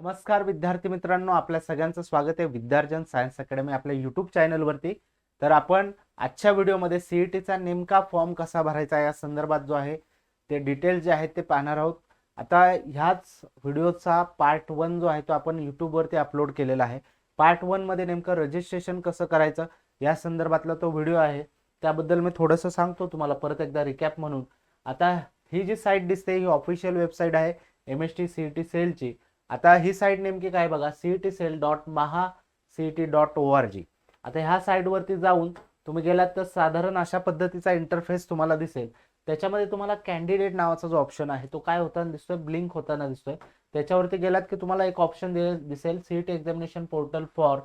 नमस्कार विद्यार्थी मित्रांनो आपल्या सगळ्यांचं स्वागत आहे विद्यार्जन सायन्स अकॅडमी आपल्या युट्यूब चॅनलवरती तर आपण आजच्या व्हिडिओमध्ये सीईटीचा नेमका फॉर्म कसा भरायचा या संदर्भात जो आहे ते डिटेल जे आहेत ते पाहणार आहोत. आता ह्याच व्हिडिओचा पार्ट वन जो आहे तो आपण यूट्यूबवरती अपलोड केलेला आहे. पार्ट वनमध्ये नेमकं रजिस्ट्रेशन कसं करायचं या संदर्भातला तो व्हिडिओ आहे. त्याबद्दल मी थोडंसं सांगतो तुम्हाला परत एकदा रिकॅप म्हणून. आता ही जी साईट दिसते ही ऑफिशियल वेबसाईट आहे M S T C E T सेलची आता ही साईट नेमकी काय बघा? C T cell dot Maha C T dot O R G आता ह्या साईटवरती जाऊन तुम्ही गेलात तर साधारण अशा पद्धतीचा इंटरफेस तुम्हाला दिसेल. त्याच्यामध्ये तुम्हाला कॅन्डिडेट नावाचा जो ऑप्शन आहे तो काय होताना दिसतोय? ब्लिंक होताना दिसतोय. त्याच्यावरती गेलात की तुम्हाला एक ऑप्शन दिसेल C T examination portal for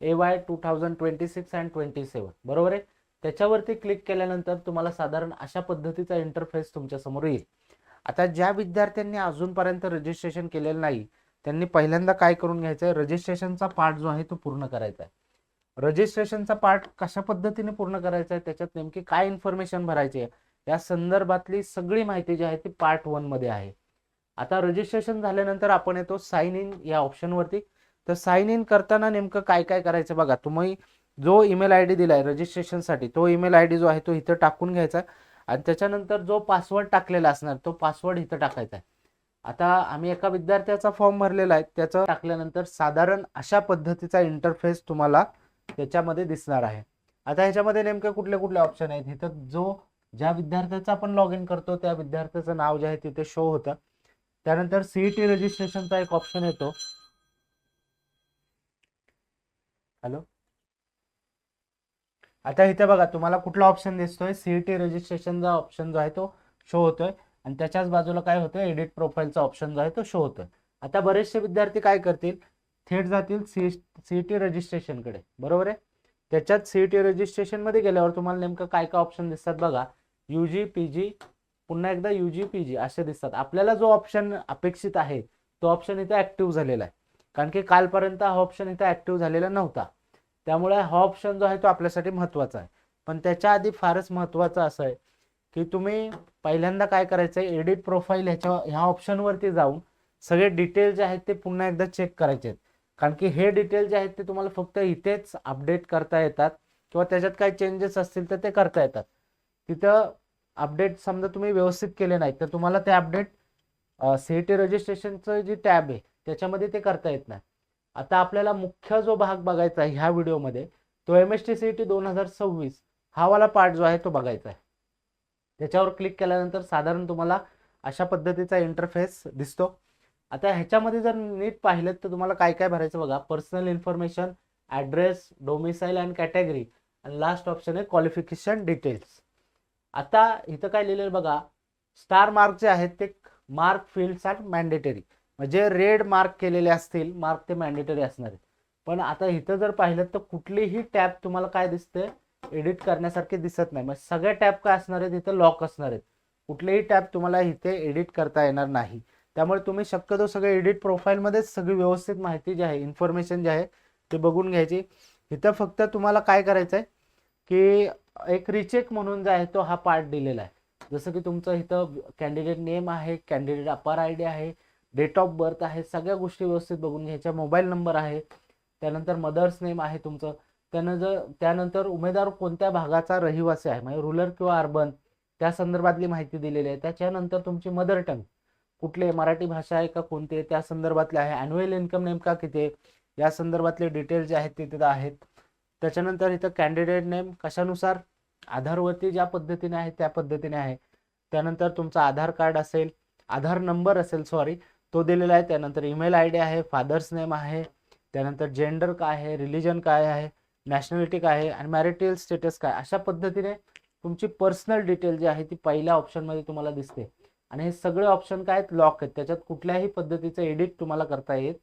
A Y two thousand twenty six and twenty seven बरोबर आहे? त्याच्यावरती क्लिक केल्यानंतर तुम्हाला साधारण अशा पद्धतीचा इंटरफेस तुमच्यासमोर येईल. आता ज्या विद्यार्थ्यांनी अजूनपर्यंत रजिस्ट्रेशन केलेलं नाही त्यांनी पहिल्यांदा काय करून घ्यायचं आहे रजिस्ट्रेशनचा पार्ट जो आहे तो पूर्ण करायचा आहे. रजिस्ट्रेशनचा पार्ट कशा पद्धतीने पूर्ण करायचा आहे? त्याच्यात नेमकी काय इन्फॉर्मेशन भरायची? आहे या संदर्भातली सगळी माहिती जी आहे ती पार्ट वनमध्ये आहे. आता रजिस्ट्रेशन झाल्यानंतर आपण येतो साइन इन या ऑप्शनवरती तर साइन इन करताना नेमकं काय काय करायचं बघा. तुम्ही जो ईमेल आय डी दिलाय रजिस्ट्रेशनसाठी तो ईमेल आय डी जो आहे तो इथं टाकून घ्यायचा. आणि त्याच्यानंतर जो पासवर्ड टाकलेला असणार तो पासवर्ड इथं टाकायचा आहे. आता आम्ही एका विद्यार्थ्याचा फॉर्म भरलेला आहे. त्याचं टाकल्यानंतर साधारण अशा पद्धतीचा इंटरफेस तुम्हाला त्याच्यामध्ये दिसणार आहे. आता ह्याच्यामध्ये नेमके कुठले कुठले ऑप्शन आहेत? इथं जो ज्या विद्यार्थ्याचा आपण लॉग इन करतो त्या विद्यार्थ्याचं नाव जे आहे तिथे शो होतं. त्यानंतर सीईटी रजिस्ट्रेशनचा एक ऑप्शन येतो. हॅलो आता इथे बघा तुम्हाला कुठला ऑप्शन दिसतोय? सीईटी रजिस्ट्रेशनचा ऑप्शन जो आहे तो शो होतोय. आणि त्याच्याच बाजूला काय होतं एडिट प्रोफाईलचा ऑप्शन जो आहे तो शो होतोय. आता बरेचसे विद्यार्थी काय करतील? थेट जातील सी सीईटी रजिस्ट्रेशनकडे बरोबर आहे? त्याच्यात सीईटी टी रजिस्ट्रेशनमध्ये गेल्यावर तुम्हाला नेमकं काय काय ऑप्शन दिसतात बघा. यू जी पी जी पुन्हा एकदा यू जी पी जी असे दिसतात. आपल्याला जो ऑप्शन अपेक्षित आहे तो ऑप्शन इथे ॲक्टिव्ह झालेला आहे. कारण की कालपर्यंत हा ऑप्शन इथे ॲक्टिव्ह झालेला नव्हता. त्यामुळे हा ऑप्शन जो आहे तो आपल्यासाठी महत्त्वाचा आहे. पण त्याच्या आधी फारच महत्त्वाचं असं आहे. की तुम्ही पहिल्यांदा काय करायचं आहे एडिट प्रोफाईल ह्याच्या ह्या ऑप्शनवरती जाऊन सगळे डिटेल जे आहेत ते पुन्हा एकदा चेक करायचे आहेत कारण की हे डिटेल जे आहेत ते तुम्हाला फक्त इथेच अपडेट करता येतात किंवा त्याच्यात काही चेंजेस असतील तर ते करता येतात. तिथं अपडेट समजा तुम्ही व्यवस्थित केले नाहीत तर तुम्हाला ते अपडेट सी टी रजिस्ट्रेशनचं जी टॅब आहे त्याच्यामध्ये ते करता येत नाही. आता आपल्याला मुख्य जो भाग बघायचा आहे ह्या व्हिडिओमध्ये तो M S T C T दोन हजार सव्वीस हा वाला पार्ट जो आहे तो बघायचा आहे. त्याच्यावर क्लिक केल्यानंतर साधारण तुम्हाला अशा पद्धतीचा इंटरफेस दिसतो. आता ह्याच्यामध्ये जर नीट पाहिलं तर तुम्हाला काय काय भरायचं बघा. Personal information address domicile and category आणि लास्ट ऑप्शन आहे क्वालिफिकेशन डिटेल्स आता इथं काय लिहिलेलं बघा. स्टार मार्क जे आहेत ते मार्क फील्ड्स आर मॅन्डेटरी म्हणजे रेड मार्क केलेले असतील मार्क ते मॅन्डेटरी असणार आहेत. पण आता इथं जर पाहिलं तर कुठलीही टॅब तुम्हाला काय दिसते एडिट करण्यासारखे दिसत नाही. मग सगळ्या टॅब काय असणार आहेत? इथं लॉक असणार आहेत. कुठलेही टॅब तुम्हाला इथे एडिट करता येणार नाही. त्यामुळे तुम्ही शक्यतो सगळे एडिट प्रोफाईलमध्येच सगळी व्यवस्थित माहिती जी आहे इन्फॉर्मेशन जी आहे ते बघून घ्यायची. इथं फक्त तुम्हाला काय करायचं आहे की एक रिचेक म्हणून जो आहे तो हा पार्ट दिलेला आहे. जसं की तुमचं इथं कॅन्डिडेट नेम आहे कॅन्डिडेट अपार आय डी आहे डेट ऑफ बर्थ आहे सगळ्या गोष्टी व्यवस्थित बघून घ्यायच्या. मोबाईल नंबर आहे. त्यानंतर मदर्स नेम आहे तुमचं. त्यानंतर त्यानंतर उमेदवार कोणत्या भागाचा रहिवासी आहे? म्हणजे रुरल किंवा अर्बन त्या संदर्भातली माहिती दिलेली आहे. त्याच्यानंतर तुमची मदर टंग कुठले मराठी भाषा आहे का कोणते त्या संदर्भातले आहे. ॲन्युअल इन्कम नेमका किती या संदर्भातले डिटेल्स जे आहेत ते तिथं आहेत. त्याच्यानंतर इथं कॅन्डिडेट नेम कशानुसार? आधारवरती ज्या पद्धतीने आहे त्या पद्धतीने आहे. त्यानंतर तुमचा आधार कार्ड असेल आधार नंबर असेल सॉरी तो दिलेला आहे. त्यानंतर ईमेल आय डी आहे फादर्स नेम आहे. त्यानंतर जेंडर काय आहे रिलिजन काय आहे? नॅशनॅलिटी काय आहे आणि मॅरिटल स्टेटस काय? अशा पद्धतीने तुमची पर्सनल डिटेल जी आहे ती पहिल्या ऑप्शनमध्ये तुम्हाला दिसते. आणि हे सगळे ऑप्शन काय आहेत? लॉक आहेत. त्याच्यात कुठल्याही पद्धतीचं एडिट तुम्हाला करता येत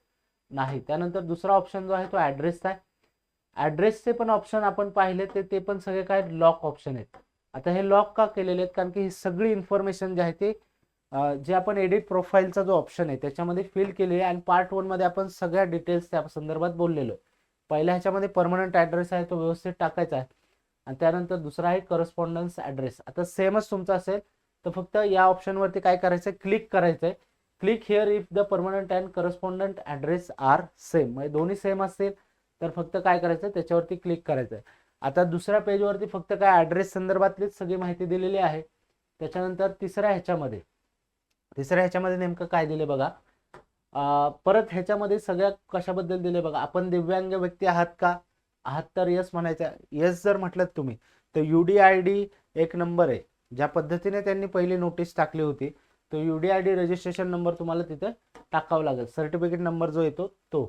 नाही. त्यानंतर दुसरा ऑप्शन जो आहे तो ॲड्रेसचा आहे. ॲड्रेसचे पण ऑप्शन आपण पाहिले ते ते पण सगळे काय लॉक ऑप्शन आहेत. आता हे लॉक का केलेले आहेत? कारण की ही सगळी इन्फॉर्मेशन जी आहे ती जे आपण एडिट प्रोफाईलचा जो ऑप्शन आहे त्याच्यामध्ये फिल केली आहे. आणि पार्ट वनमध्ये आपण सगळ्या डिटेल्स त्या संदर्भात बोललेलो आहे. पहिल्या ह्याच्यामध्ये परमनंट ॲड्रेस आहे तो व्यवस्थित टाकायचा आहे. आणि त्यानंतर दुसरा आहे करस्पॉन्डन्स ॲड्रेस आता सेमच तुमचा असेल तर फक्त या ऑप्शनवरती काय करायचं आहे क्लिक करायचं आहे click here if the permanent and correspondent address are same म्हणजे दोन्ही सेम असतील तर फक्त काय करायचं त्याच्यावरती क्लिक करायचं आता दुसऱ्या पेजवरती फक्त काय ॲड्रेस संदर्भातलीच सगळी माहिती दिलेली आहे. त्याच्यानंतर तिसऱ्या ह्याच्यामध्ये तिसऱ्या ह्याच्यामध्ये नेमकं काय दिले बघा? परत ह्याच्यामध्ये सगळ्या कशाबद्दल दिले बघा आपण दिव्यांग व्यक्ती आहात का? आहात तर यस म्हणायचं. यस जर म्हटलं तुम्ही तर यू डी आय डी एक नंबर आहे. ज्या पद्धतीने त्यांनी पहिली नोटीस टाकली होती तो U D I D registration number तुम्हाला तिथे टाकावा लागेल. सर्टिफिकेट नंबर जो येतो तो.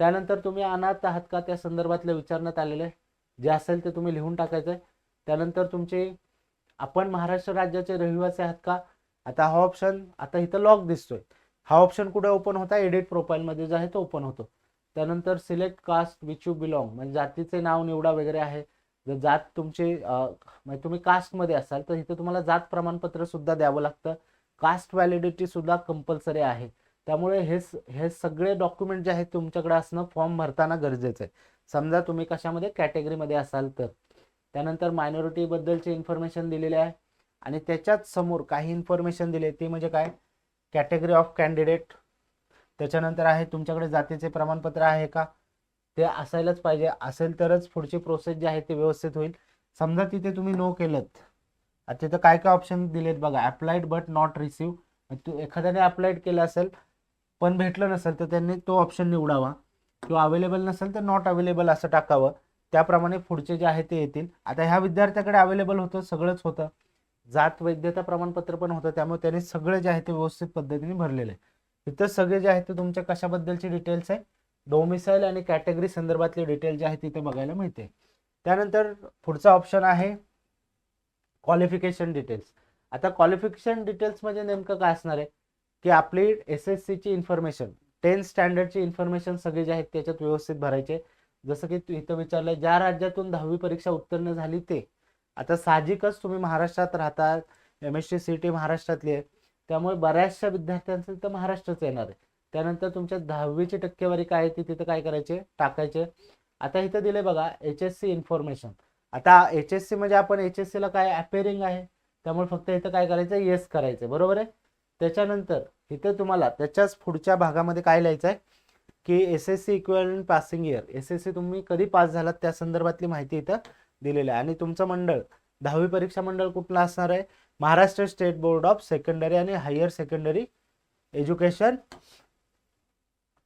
त्यानंतर तुम्ही अनाथ आहात का? त्या संदर्भातले विचारण्यात आलेलं आहे. जे असेल ते तुम्ही लिहून टाकायचं आहे. त्यानंतर तुमचे आपण महाराष्ट्र राज्याचे रहिवासी आहात का? आता हा ऑप्शन आता इथं लॉक दिसतोय. हा ऑप्शन कुठे ओपन होता? एडिट प्रोफाईलमध्ये जो आहे तो ओपन होतो. त्यानंतर select caste which you belong म्हणजे जातीचे नाव निवडा वगैरे आहे. जर जात तुमची म्हणजे तुम्ही कास्टमध्ये असाल तर इथे तुम्हाला जात प्रमाणपत्र सुद्धा द्यावं लागतं. कास्ट व्हॅलिडिटी सुद्धा कंपल्सरी आहे. त्यामुळे हे स- हे सगळे डॉक्युमेंट जे आहेत तुमच्याकडे असणं फॉर्म भरताना गरजेचं आहे. समजा तुम्ही कशामध्ये कॅटेगरीमध्ये असाल तर. त्यानंतर मायनॉरिटीबद्दलचे इन्फॉर्मेशन दिलेली आहे. आणि त्याच्याच समोर काही इन्फॉर्मेशन दिली ती म्हणजे काय? Category of candidate. त्याच्यानंतर आहे तुमच्याकडे जातीचे प्रमाणपत्र आहे का? ते असायलाच पाहिजे. असेल तरच पुढची प्रोसेस जी आहे ती व्यवस्थित होईल. समजा तिथे तुम्ही नो केलं आता तिथं काय काय ऑप्शन दिलेत बघा. अप्लाइड बट नॉट रिसिव्ह तू एखाद्याने अप्लाइड केलं असेल पण भेटलं नसेल तर त्यांनी तो ऑप्शन निवडावा. किंवा अवेलेबल नसेल तर नॉट अवेलेबल असं टाकावं. त्याप्रमाणे पुढचे जे आहे ते येतील. आता ह्या विद्यार्थ्याकडे अवेलेबल होतं सगळंच होतं. जात वैद्यता प्रमाणपत्र पण होतं त्यामुळे त्याने सगळं जे आहे ते व्यवस्थित पद्धतीने भरलेलं आहे. इथं सगळे जे आहे ते तुमच्या कशाबद्दलचे डिटेल्स आहे? डोमिसाईल आणि कॅटेगरी संदर्भातले डिटेल जे आहे तिथे बघायला मिळते. त्यानंतर पुढचा ऑप्शन आहे क्वालिफिकेशन डिटेल्स आता क्वालिफिकेशन डिटेल्स म्हणजे नेमकं काय असणार आहे? की आपली एस एस सीची इन्फॉर्मेशन टेन्थ स्टँडर्डची इन्फॉर्मेशन सगळी जे आहेत त्याच्यात व्यवस्थित भरायचे. जसं की तू इथं विचारलं ज्या राज्यातून दहावी परीक्षा उत्तीर्ण झाली ते आता साहजिकच तुम्ही महाराष्ट्रात राहतात M S T C T महाराष्ट्रातली आहे. त्यामुळे बऱ्याचशा विद्यार्थ्यांचं तर महाराष्ट्रच येणार आहे. त्यानंतर तुमच्या दहावीची टक्केवारी काय आहे ती तिथं काय करायचे? टाकायचे. आता इथं दिले बघा एच एस सी इन्फॉर्मेशन आता एच एस सी म्हणजे आपण एच एस सीला काय अपेरिंग आहे? त्यामुळे फक्त इथं काय करायचं? येस करायचं. बरोबर आहे? त्याच्यानंतर इथं तुम्हाला त्याच्याच पुढच्या भागामध्ये काय लिहायचं आहे? की S S C equivalent passing year S S C तुम्ही कधी पास झालात त्या संदर्भातली माहिती इथं दिलेलं आहे. आणि तुमचं मंडळ दहावी परीक्षा मंडळ कुठलं असणार आहे? Maharashtra state board of secondary आणि हायर सेकंडरी एज्युकेशन.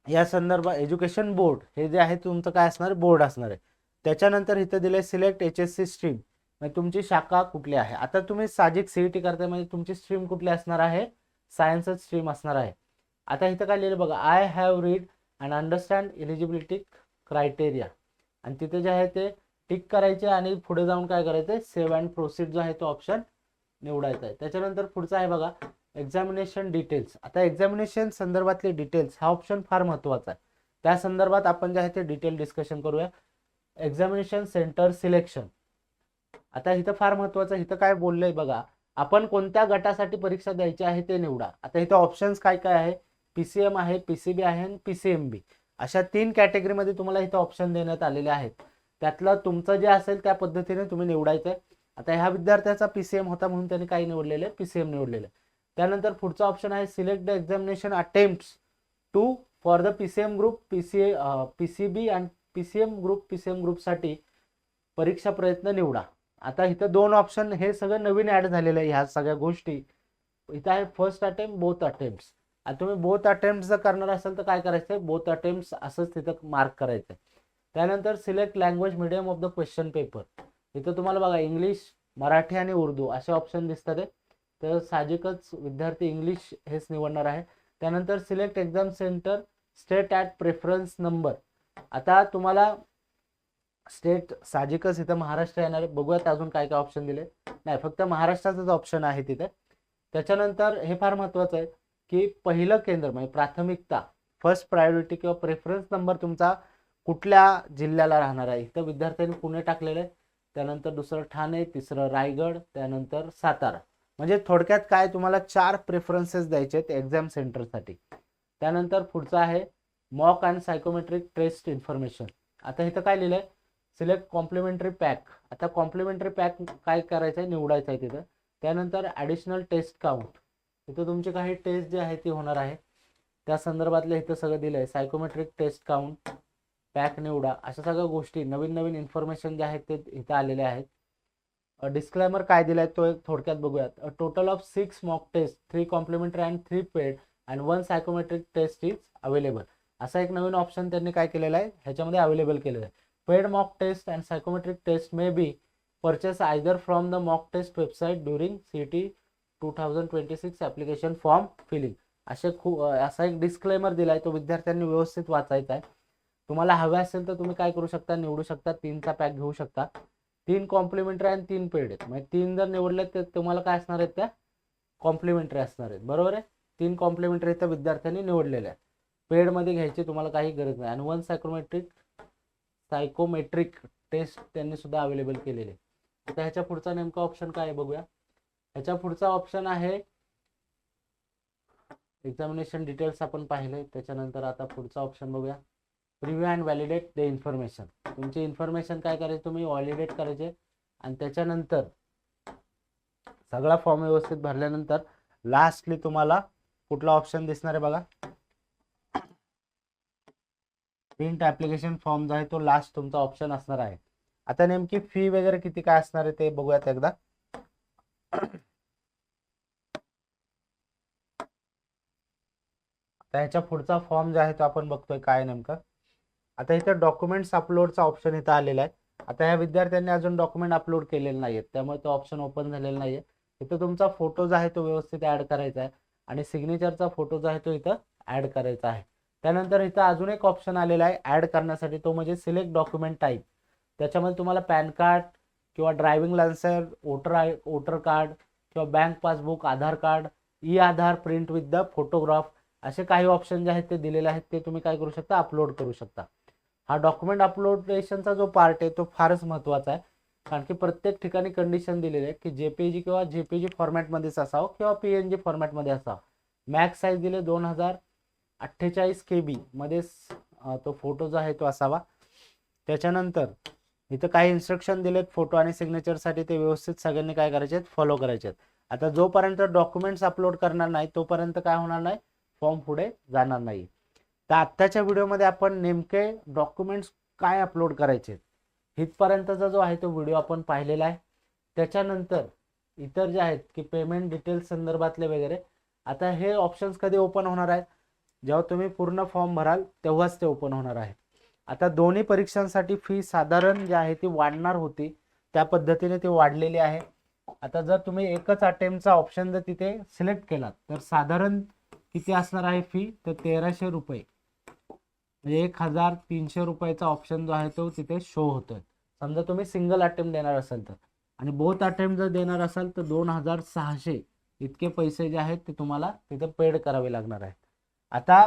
या संदर्भात एज्युकेशन बोर्ड हे जे आहे तुमचं काय असणार बोर्ड असणार आहे. त्याच्यानंतर इथं दिले select H S C stream. म्हणजे तुमची शाखा कुठली आहे? आता तुम्ही साजिक सीईटी करताय म्हणजे तुमची स्ट्रीम कुठली असणार आहे? सायन्सच स्ट्रीम असणार आहे. आता इथं काय लिहिलं बघा I have read and understand eligibility criteria आणि तिथे जे आहे ते टिक करायचे आणि पुढे जाऊन काय करायचं सेव्ह अँड प्रोसीड जो आहे तो ऑप्शन निवडायचा आहे. त्याच्यानंतर पुढचा आहे बघा एक्झामिनेशन डिटेल्स आता एक्झामिनेशन संदर्भातले डिटेल्स हा ऑप्शन फार महत्त्वाचा आहे. त्या संदर्भात आपण जे आहे ते डिटेल डिस्कशन करूया. एक्झामिनेशन सेंटर सिलेक्शन आता इथं फार महत्त्वाचं इथं काय बोललंय बघा आपण कोणत्या गटासाठी परीक्षा द्यायची आहे ते निवडा. आता इथं ऑप्शन्स काय काय आहे? पीसीएम आहे पीसीबी आहे आणि पीसीएम बी अशा तीन कॅटेगरीमध्ये तुम्हाला इथं ऑप्शन देण्यात आलेले आहेत. त्यातलं तुमचं जे असेल त्या पद्धतीने तुम्ही निवडायचं आहे आता ह्या विद्यार्थ्याचा पीसीएम होता म्हणून त्यांनी काय निवडलेलं आहे पीसीएम निवडलेलं आहे त्यानंतर पुढचा ऑप्शन आहे select the examination attempt to for the PCM group PCA PCB and PCM group PCM ग्रुपसाठी परीक्षा प्रयत्न निवडा. आता इथं दोन ऑप्शन हे सगळं नवीन ऍड झालेलं आहे ह्या सगळ्या गोष्टी. इथं आहे फर्स्ट अटेम्प्ट बोथ अटेम्प्ट आता तुम्ही बोथ अटेम्प्ट जर करणार असाल तर काय करायचं आहे बोथ अटेम्प्ट असंच तिथं मार्क करायचं आहे त्यानंतर select language medium of the question paper इथं तुम्हाला बघा इंग्लिश मराठी आणि उर्दू असे ऑप्शन दिसतात आहे तर साहजिकच विद्यार्थी इंग्लिश हेच निवडणार आहे. त्यानंतर select exam centre state at preference number आता तुम्हाला स्टेट साहजिकच इथं महाराष्ट्र येणार आहे. बघूयात अजून काय काय ऑप्शन दिले. नाही फक्त महाराष्ट्राचंच ऑप्शन आहे तिथे. त्याच्यानंतर हे फार महत्त्वाचं आहे की पहिलं केंद्र म्हणजे प्राथमिकता फर्स्ट प्रायोरिटी किंवा प्रेफरन्स नंबर तुमचा कुठल्या जिल्ह्याला राहणार आहे? इथं विद्यार्थ्यांनी पुणे टाकलेलं आहे. त्यानंतर दुसरं ठाणे तिसरं रायगड त्यानंतर सातारा. म्हणजे थोडक्यात काय तुम्हाला चार प्रेफरन्सेस द्यायचे आहेत एक्झाम सेंटरसाठी त्यानंतर पुढचं आहे mock and psychometric test information आता इथं काय लिहिलंय? सिलेक्ट कॉम्प्लिमेंटरी पॅक आता कॉम्प्लिमेंटरी पॅक काय करायचं आहे निवडायचं आहे तिथं. त्यानंतर ॲडिशनल टेस्ट काउंट इथं तुमची काही टेस्ट जी आहे ती होणार आहे. त्या संदर्भातलं इथं सगळं दिलं आहे सायकोमेट्रिक टेस्ट काउंट पॅक निवडा अशा सगळ्या गोष्टी नवीन नवीन इन्फॉर्मेशन जे आहेत ते इथं आलेले आहेत. डिस्क्लेमर काय दिला आहे तो एक थोडक्यात बघूयात. Total of six mock test three complimentary and three paid and one psychometric test is available असा एक नवीन ऑप्शन त्यांनी काय केलेला आहे? ह्याच्यामध्ये अवेलेबल केलेलं आहे. Paid mock test and psychometric test may be purchase either from the mock test website during C T two thousand twenty six application form filling असे खूप असा एक डिस्क्लेमर दिला आहे तो विद्यार्थ्यांनी व्यवस्थित वाचायचा आहे. तुम्हाला हवे असेल तर तुम्ही काय करू शकता निवडू शकता तीनचा पॅक घेऊ शकता. तीन कॉम्प्लिमेंटरी आणि तीन पेड आहेत. म्हणजे तीन जर निवडले तर तुम्हाला काय असणार आहेत त्या? कॉम्प्लिमेंटरी असणार आहेत. बरोबर आहे? तीन कॉम्प्लिमेंटरी त्या विद्यार्थ्यांनी निवडलेल्या आहेत. पेडमध्ये घ्यायची तुम्हाला काही गरज नाही. आणि वन सायकोमेट्रिक सायकोमेट्रिक टेस्ट त्यांनी सुद्धा अवेलेबल केलेले आता ह्याच्या पुढचा नेमका ऑप्शन काय आहे बघूया. ह्याच्या पुढचा ऑप्शन आहे एक्झामिनेशन डिटेल्स आपण पाहिले त्याच्यानंतर आता पुढचा ऑप्शन बघूया. Review and validate the information तुमची इन्फॉर्मेशन काय करायचे? तुम्ही व्हॅलिडेट करायचे. आणि त्याच्यानंतर सगळा फॉर्म व्यवस्थित भरल्यानंतर लास्टली तुम्हाला कुठला ऑप्शन दिसणार आहे बघा? प्रिंट ऍप्लिकेशन फॉर्म जो आहे तो लास्ट तुमचा ऑप्शन असणार आहे. आता नेमकी फी वगैरे किती काय असणार आहे ते बघूयात एकदा. आता ह्याच्या पुढचा फॉर्म जो आहे तो आपण बघतोय काय नेमकं. आता इथं डॉक्युमेंट्स अपलोडचा ऑप्शन इथं आलेला आहे. आता ह्या विद्यार्थ्यांनी अजून डॉक्युमेंट अपलोड केलेले आहेत त्यामुळे तो ऑप्शन ओपन झालेला नाही आहे इथं तुमचा फोटो जो आहे तो व्यवस्थित ॲड करायचा आहे. आणि सिग्नेचरचा फोटो जो आहे तो इथं ॲड करायचा आहे. त्यानंतर इथं अजून एक ऑप्शन आलेला आहे ॲड करण्यासाठी. तो म्हणजे सिलेक्ट डॉक्युमेंट टाईप त्याच्यामध्ये तुम्हाला पॅन कार्ड किंवा driving licence voter I voter card किंवा bank passbook Aadhaar card e Aadhaar print with the photograph असे काही ऑप्शन जे आहेत ते दिलेले आहेत. ते तुम्ही काय करू शकता अपलोड करू शकता. हा डॉक्युमेंट अपलोडेशनचा जो पार्ट आहे तो फारच महत्त्वाचा आहे. कारण की प्रत्येक ठिकाणी कंडिशन दिलेली आहे की जेपीजी किंवा जेपीजी फॉर्मॅटमध्येच असावं किंवा पी एन जी फॉर्मॅटमध्ये असावं. मॅक्स साईज दिले दोन हजार अठ्ठेचाळीस के बी मध्येच तो फोटो जो आहे तो असावा. त्याच्यानंतर इथं काही इन्स्ट्रक्शन दिलेत फोटो आणि सिग्नेचरसाठी ते व्यवस्थित सगळ्यांनी काय करायचे आहेत? फॉलो करायचे आहेत. आता जोपर्यंत डॉक्युमेंट्स अपलोड करणार नाही तोपर्यंत काय होणार नाही? फॉर्म पुढे जाणार नाही. तर आत्ताच्या व्हिडिओमध्ये आपण नेमके डॉक्युमेंट्स काय अपलोड करायचे इथपर्यंतचा जो आहे तो व्हिडिओ आपण पाहिलेला आहे. त्याच्यानंतर इतर जे आहेत की पेमेंट डिटेल्स संदर्भातले वगैरे आता हे ऑप्शन्स कधी ओपन होणार आहेत? जेव्हा तुम्ही पूर्ण फॉर्म भराल तेव्हाच ते ओपन होणार आहे. आता दोन्ही परीक्षांसाठी फी साधारण जी आहे ती वाढणार होती त्या पद्धतीने ती वाढलेली आहे. आता जर तुम्ही एकच अटेम्पचा ऑप्शन जर तिथे सिलेक्ट केलात तर साधारण किती असणार आहे फी तर तेराशे रुपये. म्हणजे एक हजार तीनशे रुपयाचा ऑप्शन जो आहे तो तिथे शो होतोय. समजा तुम्ही सिंगल अटेम्प्ट देणार असाल तर. आणि बोथ अटेम्प्ट जर देणार असाल तर दोन हजार सहाशे इतके पैसे जे आहेत ते तुम्हाला तिथे पेड करावे लागणार आहेत. आता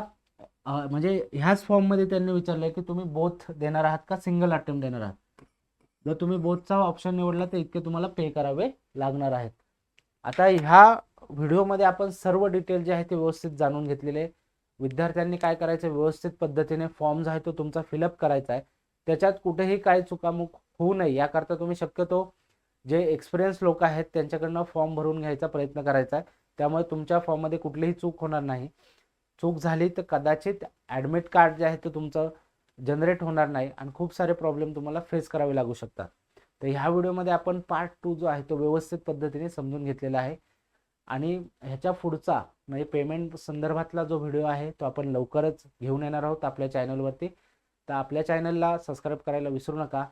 म्हणजे ह्याच फॉर्ममध्ये त्यांनी विचारलं की तुम्ही बोथ देणार आहात का सिंगल अटेम्प्ट देणार आहात? जर तुम्ही बोथचा ऑप्शन निवडला तर इतके तुम्हाला पे करावे लागणार आहेत. आता ह्या व्हिडिओमध्ये आपण सर्व डिटेल जे आहे ते व्यवस्थित जाणून घेतलेले विद्यार्थ्यांनी काय करायचं? व्यवस्थित पद्धतीने फॉर्म जो आहे तो तुमचा फिलअप करायचा आहे. त्याच्यात कुठेही काय चुकामुक होऊ नये याकरता तुम्ही शक्यतो जे एक्सपिरियन्स लोक आहेत त्यांच्याकडनं फॉर्म भरून घ्यायचा प्रयत्न करायचा आहे. त्यामुळे तुमच्या फॉर्ममध्ये कुठलीही चूक होणार नाही. चूक झाली तर कदाचित ॲडमिट कार्ड जे आहे ते तुमचं जनरेट होणार नाही आणि खूप सारे प्रॉब्लेम तुम्हाला फेस करावे लागू शकतात. तर ह्या व्हिडिओमध्ये आपण पार्ट टू जो आहे तो व्यवस्थित पद्धतीने समजून घेतलेला आहे. आणि ह्याच्या पुढचा म्हणजे पेमेंट संदर्भातला जो व्हिडिओ आहे तो आपण लवकरच घेऊन येणार आहोत आपल्या चॅनलवरती तर आपल्या चॅनलला सबस्क्राईब करायला विसरू नका.